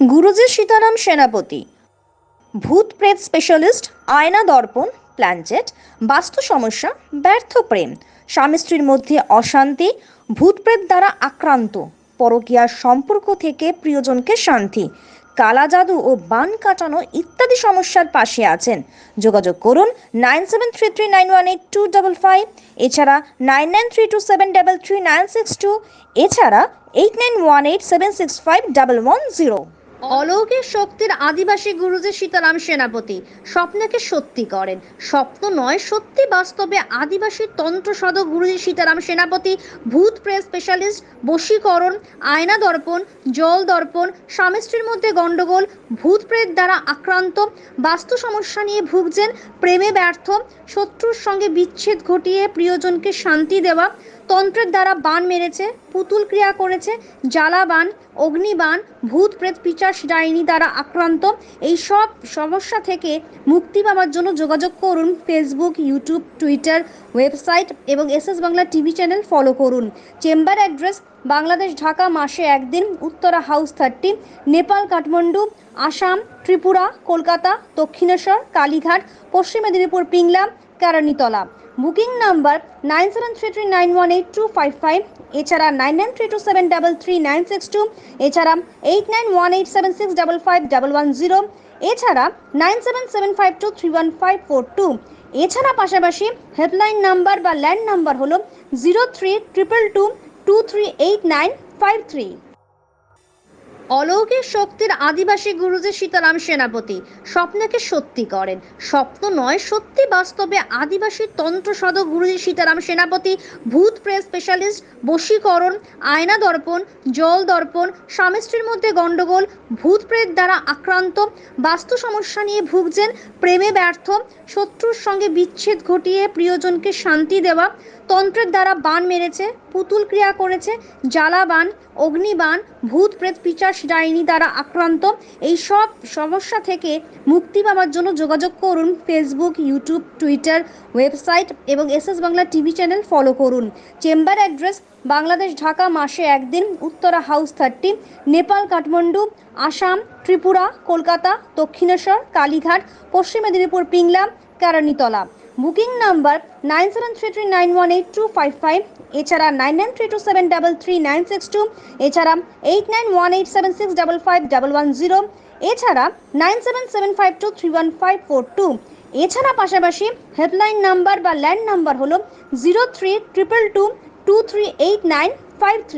গুরুজি সীতারাম সেনাপতি। ভূত প্রেত স্পেশালিস্ট, আয়না দর্পণ প্ল্যানচেট বাস্তু সমস্যা, ব্যর্থ প্রেম। স্বামী স্ত্রীর মধ্যে অশান্তি ভূত প্রেত দ্বারা আক্রান্ত। পরকীয়ার সম্পর্ক থেকে প্রিয়জনকে শান্তি। কালা জাদু ও বান কাটানো ইত্যাদি সমস্যার পাশে আছেন। যোগাযোগ করুন nine seven three three nine one eight two double five. এছাড়া nine nine three two seven double three nine six two. এছাড়া eight nine one eight seven six five double one zero. অলৌকিক শক্তির আদিবাসী গুরুজি সীতারাম সেনাপতি স্বপ্নকে সত্যি করেন। স্বপ্ন নয়, সত্যি বাস্তবে আদিবাসী তন্ত্র সদ গুরুজি সীতারাম সেনাপতি, ভূত প্রেস স্পেশালিস্ট বশীকরণ, আয়না দর্পণ, জল দর্পণ, স্বামী স্ত্রীর মধ্যে গণ্ডগোল, ভূত প্রেত দ্বারা আক্রান্ত, বাস্তু সমস্যা নিয়ে ভুগছেন, প্রেমে ব্যর্থ, শত্রুর সঙ্গে বিচ্ছেদ ঘটিয়ে প্রিয়জনকে শান্তি দেওয়া তন্ত্রের দ্বারা বান মেরেছে, পুতুল ক্রিয়া করেছে জ্বালা বান অগ্নিবান, ভূত, প্রেত, পিচাস, ডাইনি দ্বারা আক্রান্ত। এই সব সমস্যা থেকে মুক্তি পাওয়ার জন্য যোগাযোগ করুন ফেসবুক ইউটিউব টুইটার ওয়েবসাইট এবং S S Bangla TV channel follow করুন। চেম্বার অ্যাড্রেস, বাংলাদেশ, ঢাকা, মাসে একদিন, Uttara, house thirty, Nepal, Kathmandu, Assam, Tripura, Kolkata, Dakshineswar, Kalighat, Paschim Medinipur, Pingla Karanitala booking number nine seven three three nine one eight two five five, এছাড়া nine nine three two seven double three nine six two, এছাড়া eight nine one eight seven six double five double one zero, এছাড়া nine seven seven five two three one five four two. এছাড়া পাশাপাশি helpline number বা land number হলো zero three triple two two three eight nine five three. অলৌকিক শক্তির আদিবাসী গুরুজি সীতারাম সেনাপতি স্বপ্নকে সত্যি করেন। স্বপ্ন নয়, সত্যি বাস্তবে আদিবাসী তন্ত্র সদ গুরুজি সীতারাম সেনাপতি, ভূত প্রেস স্পেশালিস্ট বশীকরণ, আয়না দর্পণ, জল দর্পণ, স্বামী মধ্যে গণ্ডগোল, ভূত প্রেত দ্বারা আক্রান্ত, বাস্তু সমস্যা নিয়ে ভুগছেন, প্রেমে ব্যর্থ, শত্রুর সঙ্গে বিচ্ছেদ ঘটিয়ে প্রিয়জনকে শান্তি দেওয়া, তন্ত্রের দ্বারা বান মেরেছে পুতুল ক্রিয়া করেছে। জ্বালাবান, অগ্নিবান, ভূত, প্রেত পিচাস ডাইনি দ্বারা আক্রান্ত। এই সব সমস্যা থেকে মুক্তি পাওয়ার জন্য যোগাযোগ করুন ফেসবুক, ইউটিউব, টুইটার, ওয়েবসাইট এবং S S Bangla TV channel follow করুন। চেম্বার অ্যাড্রেস, বাংলাদেশ, ঢাকা, মাসে একদিন, Uttara, house thirty, Nepal, Kathmandu, Assam, Tripura, Kolkata, Dakshineswar, Kalighat, Paschim Medinipur, Pingla Karanitala booking number nine seven three three nine one eight two five five, এছাড়া nine nine three two seven double three nine six two, এছাড়া eight nine one eight seven six double five double one zero, এছাড়া nine seven seven five two three one five four two. এছাড়া পাশাপাশি helpline number বা land number হলো zero three triple two two three eight nine five three.